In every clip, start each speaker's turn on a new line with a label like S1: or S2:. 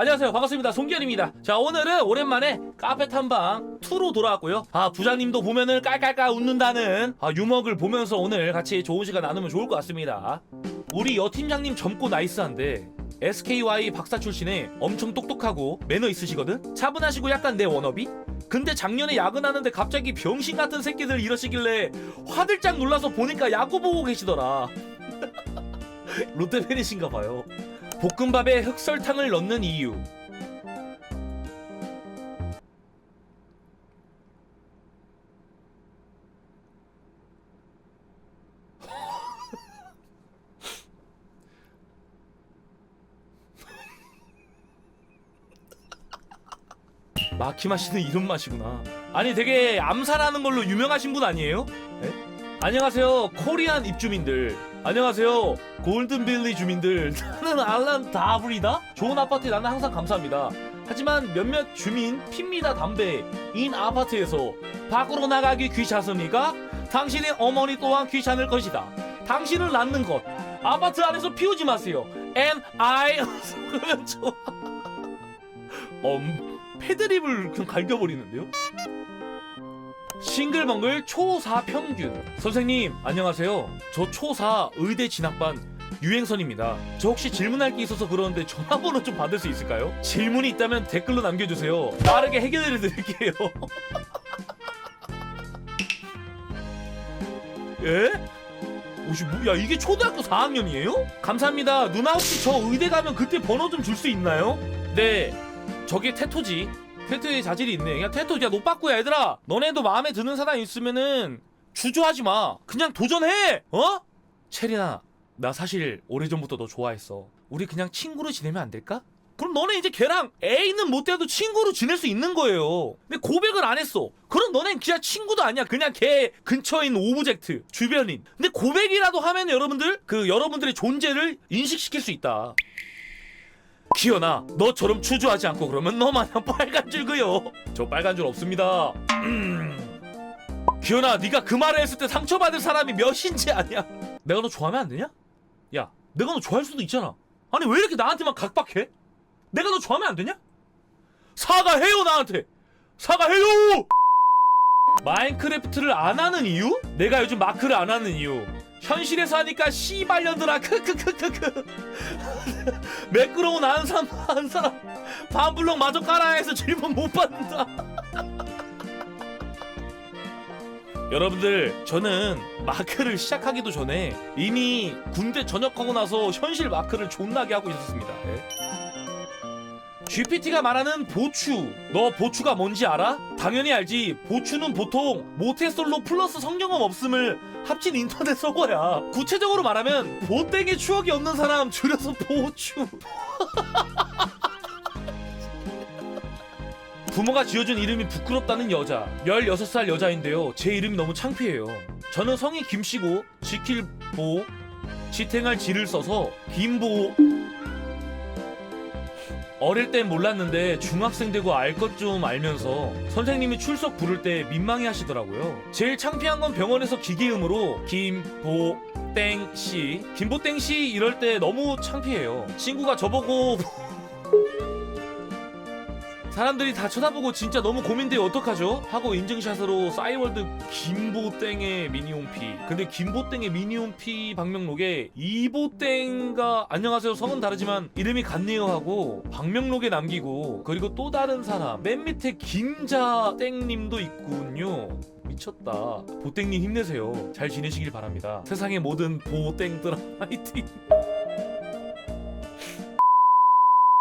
S1: 안녕하세요. 반갑습니다. 송기현입니다. 자 오늘은 오랜만에 카페 탐방 2로 돌아왔고요. 아 부장님도 보면은 깔깔깔 웃는다는 아, 유머글 보면서 오늘 같이 좋은 시간 나누면 좋을 것 같습니다. 우리 여 팀장님 젊고 나이스한데 SKY 박사 출신에 엄청 똑똑하고 매너 있으시거든? 차분하시고 약간 내 워너비? 근데 작년에 야근하는데 갑자기 병신 같은 새끼들 이러시길래 화들짝 놀라서 보니까 야구 보고 계시더라. 롯데 팬이신가 봐요 볶음밥에 흑설탕을 넣는 이유. 마키 마시는 이런 맛이구나. 아니 되게 암살하는 걸로 유명하신 분 아니에요? 네? 안녕하세요 코리안 입주민들 안녕하세요. 골든빌리 주민들. 나는 알란 다브리다? 좋은 아파트에 나는 항상 감사합니다. 하지만 몇몇 주민 핍니다 담배. 인 아파트에서 밖으로 나가기 귀찮습니까? 당신의 어머니 또한 귀찮을 것이다. 당신을 낳는 것. 아파트 안에서 피우지 마세요. And I 그러면 좋아 엄 패드립을 그냥 갈겨버리는데요? 싱글벙글 초4 평균 선생님 안녕하세요 저 초4 의대 진학반 유행선입니다 저 혹시 질문할 게 있어서 그러는데 전화번호 좀 받을 수 있을까요? 질문이 있다면 댓글로 남겨주세요 빠르게 해결해 드릴게요 예? 오씨 뭐야 이게 초등학교 4학년이에요? 감사합니다 누나 혹시 저 의대 가면 그때 번호 좀 줄 수 있나요? 네 저게 테토지 테토의 자질이 있네. 야 테토 야너 빠꾸야 얘들아. 너네도 마음에 드는 사람 있으면은 주저하지 마. 그냥 도전해. 어? 체리나 나 사실 오래전부터 너 좋아했어. 우리 그냥 친구로 지내면 안 될까? 그럼 너네 이제 걔랑 A는 못 돼도 친구로 지낼 수 있는 거예요. 근데 고백을 안 했어. 그럼 너넨 그냥 친구도 아니야. 그냥 걔 근처에 있는 오브젝트, 주변인. 근데 고백이라도 하면 여러분들 그 여러분들의 존재를 인식시킬 수 있다. 기현아 너처럼 추주하지 않고 그러면 너 마냥 빨간 줄 그요 저 빨간 줄 없습니다 음. 기현아 네가 그 말을 했을 때 상처받을 사람이 몇인지 아냐 내가 너 좋아하면 안 되냐? 야 내가 너 좋아할 수도 있잖아 아니 왜 이렇게 나한테만 각박해? 내가 너 좋아하면 안 되냐? 사과해요 나한테 사과해요 마인크래프트를 안 하는 이유? 내가 요즘 마크를 안 하는 이유 현실에서 하니까 씨발년들아. 크크크크크. 매끄러운 한 사람 한 사람. 반블럭 마저 깔아야 해서 질문 못 받는다. 여러분들 저는 마크를 시작하기도 전에 이미 군대 전역하고 나서 현실 마크를 존나게 하고 있었습니다. 예. GPT가 말하는 보추. 너 보추가 뭔지 알아? 당연히 알지. 보추는 보통 모태솔로 플러스 성경험 없음을 합친 인터넷 서거야. 구체적으로 말하면 보땡의 추억이 없는 사람 줄여서 보추. 부모가 지어준 이름이 부끄럽다는 여자. 16살 여자인데요. 제 이름이 너무 창피해요. 저는 성이 김씨고 지킬 보 지탱할 지를 써서 김보 어릴 땐 몰랐는데 중학생 되고 알 것 좀 알면서 선생님이 출석 부를 때 민망해 하시더라고요. 제일 창피한 건 병원에서 기계음으로 김보 땡씨 김보땡씨 이럴 때 너무 창피해요. 친구가 저보고 사람들이 다 쳐다보고 진짜 너무 고민돼요. 어떡하죠? 하고 인증샷으로 싸이월드 김보땡의 미니홈피. 근데 김보땡의 미니홈피 방명록에 이보땡가 안녕하세요 성은 다르지만 이름이 같네요 하고 방명록에 남기고 그리고 또 다른 사람 맨 밑에 김자땡님도 있군요. 미쳤다. 보땡님 힘내세요. 잘 지내시길 바랍니다. 세상의 모든 보땡들 화이팅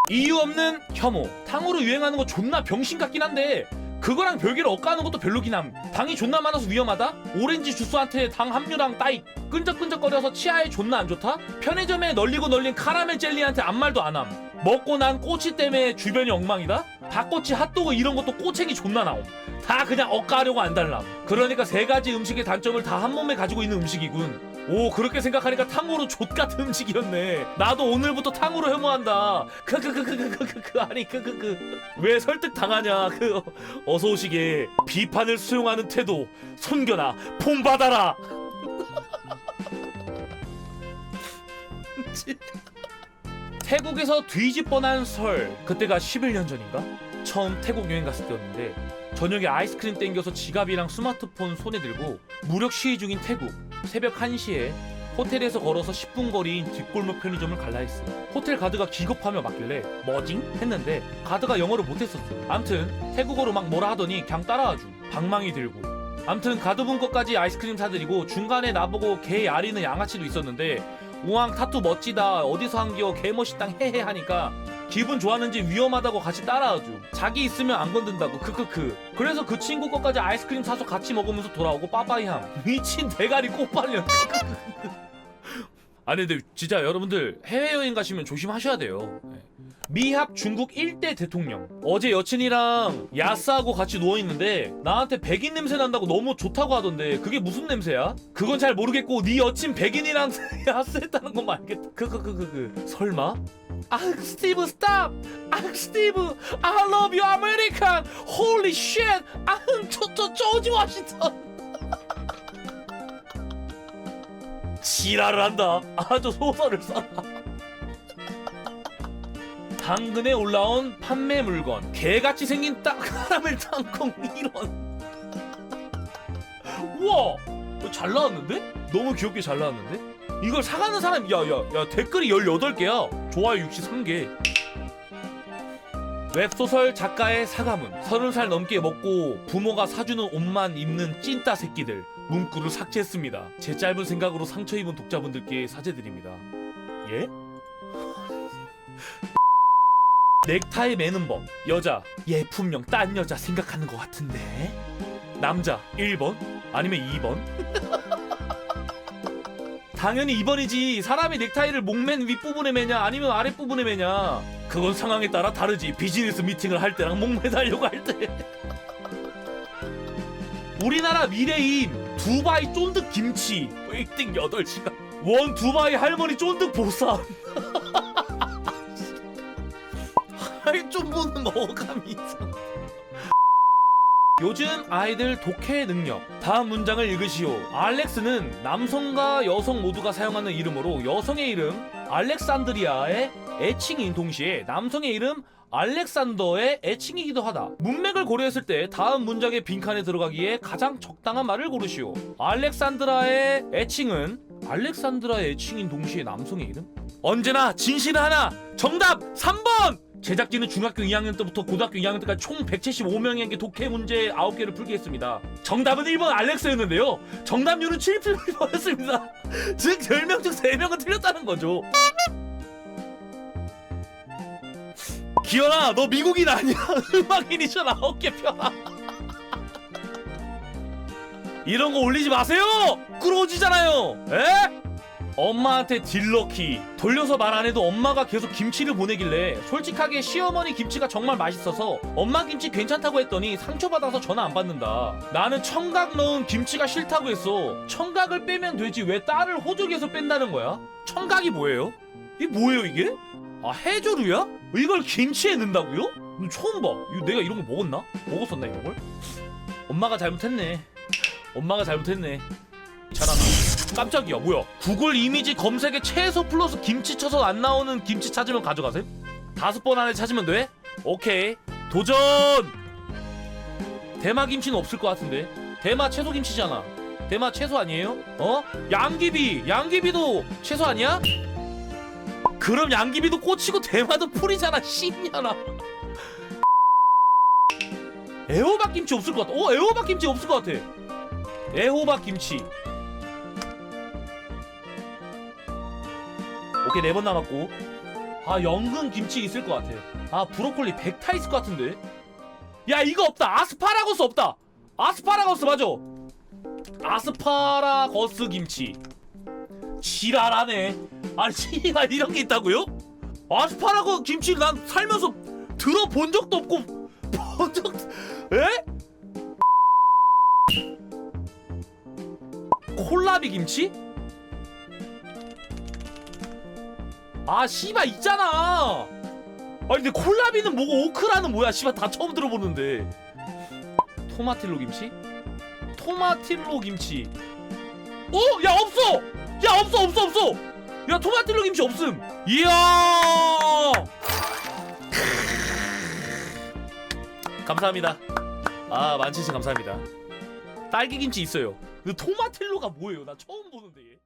S1: 이유 없는 혐오. 탕후루 유행하는 거 존나 병신 같긴 한데 그거랑 별개로 억까하는 것도 별로긴 함. 당이 존나 많아서 위험하다? 오렌지 주스한테 당 함유랑 따익. 끈적끈적거려서 치아에 존나 안 좋다? 편의점에 널리고 널린 카라멜 젤리한테 아무 말도 안 함. 먹고 난 꼬치 때문에 주변이 엉망이다? 닭꼬치 핫도그 이런 것도 꼬챙이 존나 나옴. 다 그냥 억까하려고 안 달람. 그러니까 세 가지 음식의 단점을 다 한 몸에 가지고 있는 음식이군. 오 그렇게 생각하니까 탕후루 족 같은 음식이었네. 나도 오늘부터 탕후루 혐오한다. 크크크크크크크 아니 크크크 왜 설득 당하냐? 그 어서 오시게 비판을 수용하는 태도 손겨나 폰 받아라. 태국에서 뒤집어난 설 그때가 11년 전인가? 처음 태국 여행 갔을 때였는데 저녁에 아이스크림 땡겨서 지갑이랑 스마트폰 손에 들고 무력 시위 중인 태국 새벽 1시에 호텔에서 걸어서 10분 거리인 뒷골목 편의점을 갈라 했어 호텔 가드가 기겁하며 맞길래 뭐징? 했는데 가드가 영어를 못했었어 암튼 태국어로 막 뭐라 하더니 그냥 따라와줘 방망이 들고. 암튼 가드분 것까지 아이스크림 사드리고 중간에 나보고 개 야리는 양아치도 있었는데 우왕 타투 멋지다 어디서 한겨 개 멋있당 헤헤 하니까 기분 좋았는지 위험하다고 같이 따라와줘 자기 있으면 안 건든다고. 크크크. 그래서 그 친구 것까지 아이스크림 사서 같이 먹으면서 돌아오고 빠빠이함. 미친 대가리 꽃발려 아니 근데 진짜 여러분들 해외여행 가시면 조심하셔야 돼요. 네. 미합 중국 1대 대통령. 어제 여친이랑 야스하고 같이 누워있는데 나한테 백인 냄새 난다고 너무 좋다고 하던데 그게 무슨 냄새야? 그건 잘 모르겠고 네 여친 백인이랑 야스 했다는 것만 알겠다. 그 설마? 아 스티브 스탑! 아 스티브! I love you American! Holy shit! 아저저 조지 워싱턴 지랄을 한다. 아저 소설을 써라. 당근에 올라온 판매 물건 개같이 생긴 딱 카라멜 땅콩 이런. 우와! 이거 잘 나왔는데? 너무 귀엽게 잘 나왔는데? 이걸 사가는 사람 야야야 댓글이 18개야. 좋아요 63개. 웹소설 작가의 사과문. 30살 넘게 먹고 부모가 사주는 옷만 입는 찐따 새끼들. 문구를 삭제했습니다. 제 짧은 생각으로 상처 입은 독자분들께 사죄드립니다. 예? 넥타이 매는 법. 여자 얘 분명 딴 여자 생각하는 것 같은데. 남자 1번? 아니면 2번 당연히 2번이지. 사람이 넥타이를 목맨 윗부분에 매냐 아니면 아랫부분에 매냐. 그건 상황에 따라 다르지. 비즈니스 미팅을 할 때랑 목 매달려고 할때. 우리나라 미래인 두바이 쫀득 김치. 웨이팅 8시간. 원 두바이 할머니 쫀득 보쌈. 할좀 보는 어감이 있어. 요즘 아이들 독해 능력. 다음 문장을 읽으시오. 알렉스는 남성과 여성 모두가 사용하는 이름으로 여성의 이름 알렉산드리아의 애칭인 동시에 남성의 이름 알렉산더의 애칭이기도 하다. 문맥을 고려했을 때 다음 문장의 빈칸에 들어가기에 가장 적당한 말을 고르시오. 알렉산드라의 애칭은 알렉산드라의 애칭인 동시에 남성의 이름? 언제나 진실은 하나. 정답 3번. 제작진은 중학교 2학년 때부터 고등학교 2학년 때까지 총 175명에게 독해 문제 9개를 풀게 했습니다. 정답은 1번 알렉스였는데요. 정답률은 77%였습니다. 즉 10명 중 3명은 틀렸다는 거죠. 기현아 너 미국인 아니야? 음악인이잖아 어깨 펴라. 이런 거 올리지 마세요. 끌어오지잖아요. 에? 엄마한테 딜러키 돌려서 말 안 해도 엄마가 계속 김치를 보내길래 솔직하게 시어머니 김치가 정말 맛있어서 엄마 김치 괜찮다고 했더니 상처받아서 전화 안 받는다 나는 청각 넣은 김치가 싫다고 했어 청각을 빼면 되지 왜 딸을 호적에서 뺀다는 거야? 청각이 뭐예요? 이게 뭐예요 이게? 아 해조류야? 이걸 김치에 넣는다고요? 너 처음 봐 이거 내가 이런 거 먹었나? 먹었었나 이런 걸? 엄마가 잘못했네 엄마가 잘못했네 잘하나 깜짝이야. 뭐야? 구글 이미지 검색에 채소 플러스 김치 쳐서 안 나오는 김치 찾으면 가져가세요? 다섯 번 안에 찾으면 돼? 오케이. 도전! 대마 김치는 없을 것 같은데. 대마 채소 김치잖아. 대마 채소 아니에요? 어? 양귀비. 양귀비도 채소 아니야? 그럼 양귀비도 꽂히고 대마도 풀이잖아. 씨년아. 애호박 김치 없을 것 같아. 어 애호박 김치 없을 것 같아. 애호박 김치 오케이 네 번 남았고. 아 연근 김치 있을 것 같아. 아 브로콜리 백타 있을 것 같은데? 야 이거 없다. 아스파라거스 없다. 아스파라거스 맞아. 아스파라거스 김치. 지랄하네. 아니 지랄 이런 게 있다고요? 아스파라거 김치 난 살면서 들어본 적도 없고 본 적... 에? 콜라비 김치? 아 씨발 있잖아 아니 근데 콜라비는 뭐고 오크라는 뭐야 씨발 다 처음 들어보는데 토마틸로 김치? 토마틸로 김치 어? 야 없어! 야 없어 없어 없어! 야 토마틸로 김치 없음 이야 감사합니다. 아 만치씨 감사합니다. 딸기 김치 있어요. 근데 토마텔로가 뭐예요? 나 처음 보는데 얘.